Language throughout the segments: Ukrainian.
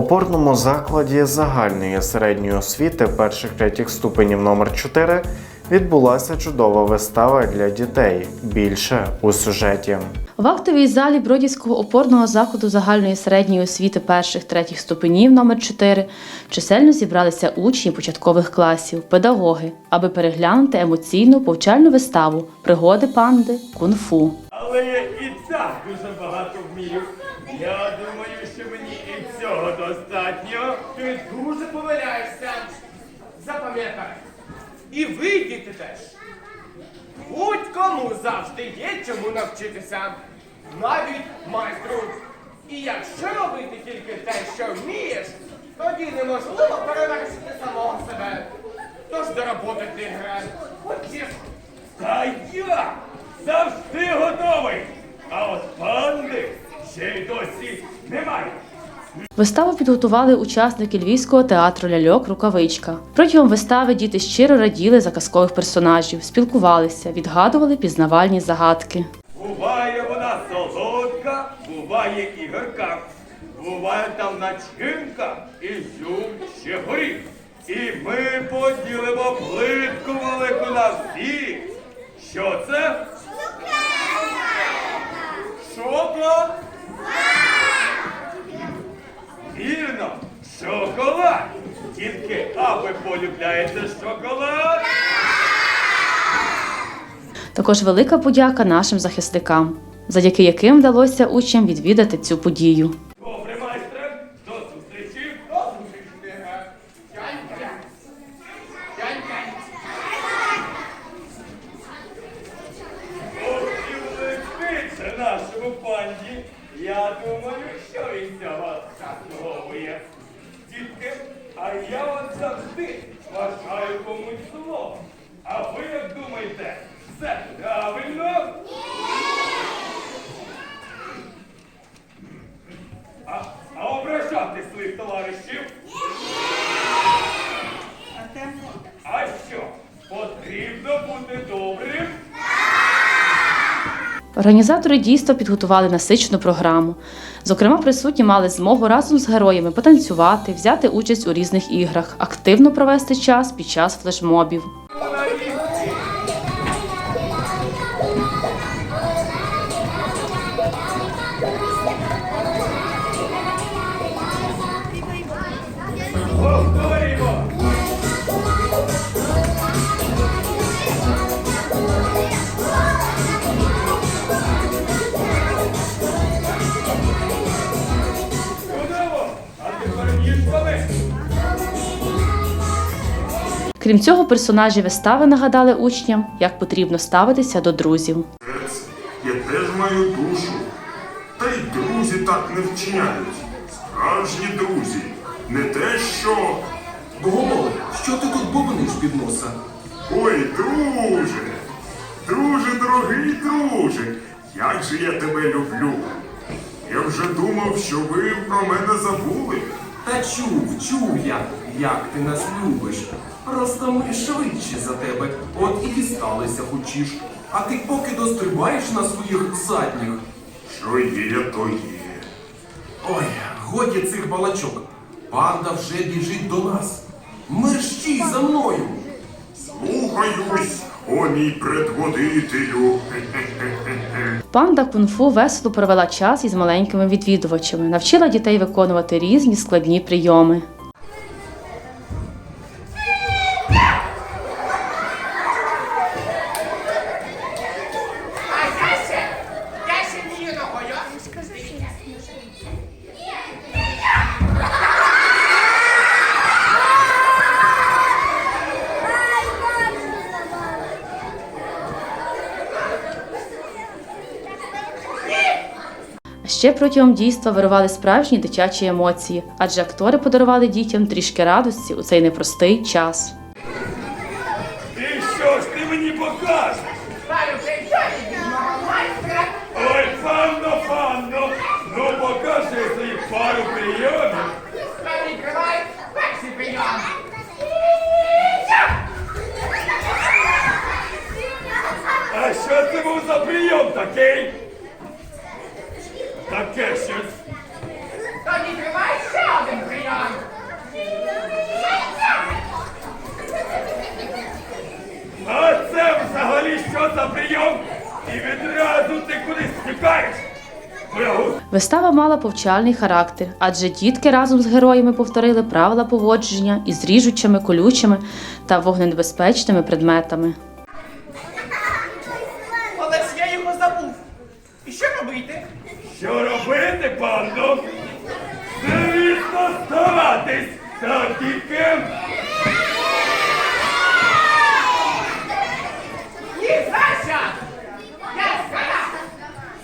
опорному закладі загальної середньої освіти перших третіх ступенів номер 4 відбулася чудова вистава для дітей. Більше у сюжеті. В актовій залі Бродівського опорного закладу загальної середньої освіти перших третіх ступенів номер 4 чисельно зібралися учні початкових класів, педагоги, аби переглянути емоційну повчальну виставу Пригоди панди кунг-фу. Але я і так дуже багато вмію. Я думаю, цього достатньо. Ти дуже помиляєшся. Запам'ятай. І ви, діти теж. Будь-кому завжди є чому навчитися. Навіть майстру. І якщо робити тільки те, що вмієш, тоді неможливо перевершити самого себе. Тож до роботи тигре. Хочеш? Та я завжди готовий. А от панди ще й досі немає. Виставу підготували учасники Львівського театру ляльок Рукавичка. Протягом вистави діти щиро раділи за казкових персонажів, спілкувалися, відгадували пізнавальні загадки. Буває вона солодка, буває і гірка. Буває там начинка, і ізюм ще горіх. І ми поділимо плитку велику на всіх. Що це? Шоколад? Шоколад. Тільки а ви полюбляєте шоколад? Також велика подяка нашим захисникам, завдяки яким вдалося учням відвідати цю подію. Добре, майстре, до зустрічі. До зустрічі, тигре. Тянь-тянь. Тянь-тянь. Ох, і влетиться нашому панді. Я думаю, що він цього заслуговує. Дітки, а я от завжди вважаю комусь зло. А ви як думаєте, все правильно? А, а ображати своїх товаришів? А що? Потрібно бути добрим? Організатори дійства підготували насичену програму. Зокрема, присутні мали змогу разом з героями потанцювати, взяти участь у різних іграх, активно провести час під час флешмобів. Крім цього, персонажі вистави нагадали учням, як потрібно ставитися до друзів. Я теж маю душу. Та й друзі так не вчиняють. Справжні друзі. Не те, що. Богомоле, що ти тут бубниш під носа? Ой, друже! Друже, дорогий друже! Як же я тебе люблю! Я вже думав, що ви про мене забули. Та чув, чув я, як ти нас любиш. Просто ми швидше за тебе, от і дісталися хочеш. А ти поки дострибаєш на своїх задніх. Що є, то є. Ой, годі цих балачок. Панда вже біжить до нас. Мерщій за мною. Слухаюсь, о мій предводителю. Панда кунг-фу весело провела час із маленькими відвідувачами, навчила дітей виконувати різні складні прийоми. Ще протягом дійства вирували справжні дитячі емоції, адже актори подарували дітям трішки радості у цей непростий час. Ти що ж ти мені покажеш? Ой, панно, панно, ну покажи свої пару прийомів. А що це був за прийом такий? Таке щось. Тоді тримай ще один прийом. що за прийом? І відразу ти кудись тікаєш. Боягуз, Вистава мала повчальний характер, адже дітки разом з героями повторили правила поводження із ріжучими, колючими та вогненебезпечними предметами. Але ж я його забув. І що робити? що робити, панно? Звісно, здаватись, так тільки. Ні, за що! Я сказав!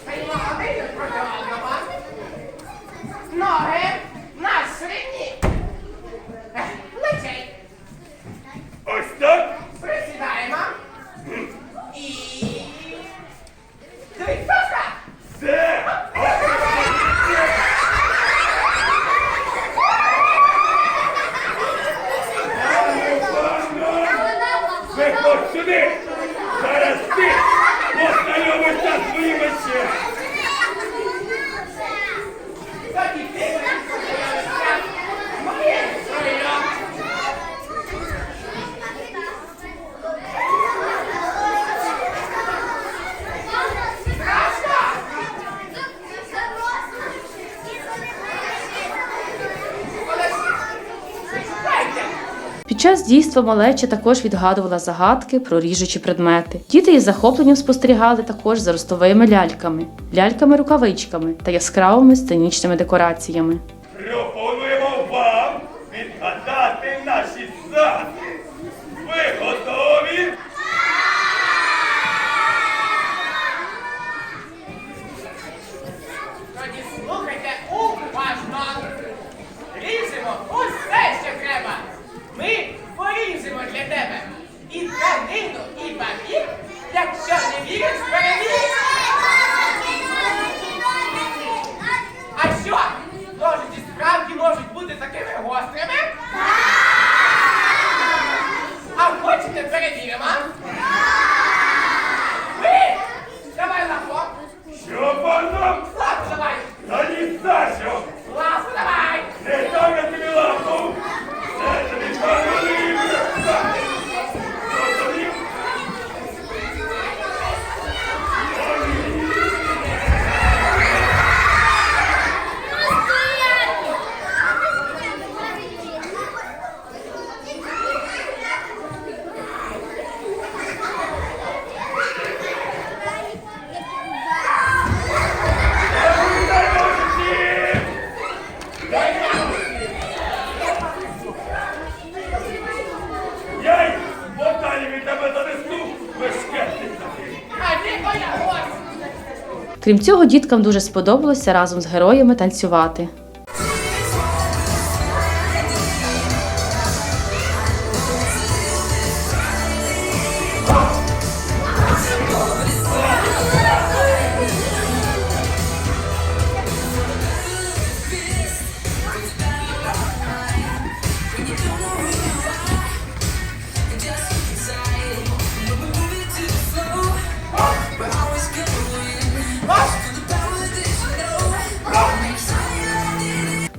Стоїмо години проти одного. Ноги на ширині. Ех, Плечей. Ось так. Присідаємо. І... Дивись, Сашка! Це. Виходь сюди! Зараз ти познайомишся з своїми ще! Тоді ти подивишся моєю шиєю. Але ж... Чекайте! Під час дійства малеча також відгадувала загадки про ріжучі предмети. Діти із захопленням спостерігали також за ростовими ляльками, ляльками-рукавичками та яскравими сценічними декораціями. Пропонуємо вам відгадати наші загадки. Ви готові? Тоді слухайте уважно. Ріжемо усе, що треба. Ми поріжемо для тебе. І тканину, і папір. Якщо не віриш, перевір. А що? Ножиці справді можуть бути такими гострими? А хочете перевіримо? Ви! Давай лапо! Що панно? Лапу давай! Та ні за що! Лапу давай! Не дам я тобі лапу! Це тобі панно не Зрозумів? Я й ботані від тебе занесу, безкетник такий. А ти моя гость! Крім цього, діткам дуже сподобалося разом з героями танцювати.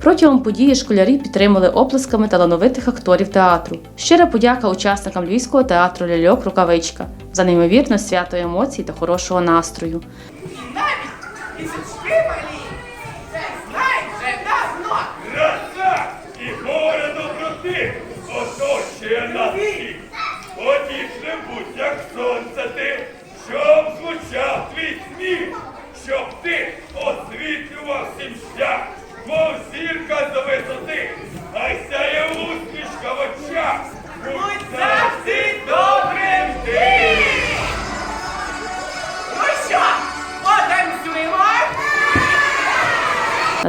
Протягом події школярі підтримали оплесками талановитих акторів театру. Щира подяка учасникам Львівського театру Ляльок Рукавичка за неймовірне свято емоцій та хорошого настрою.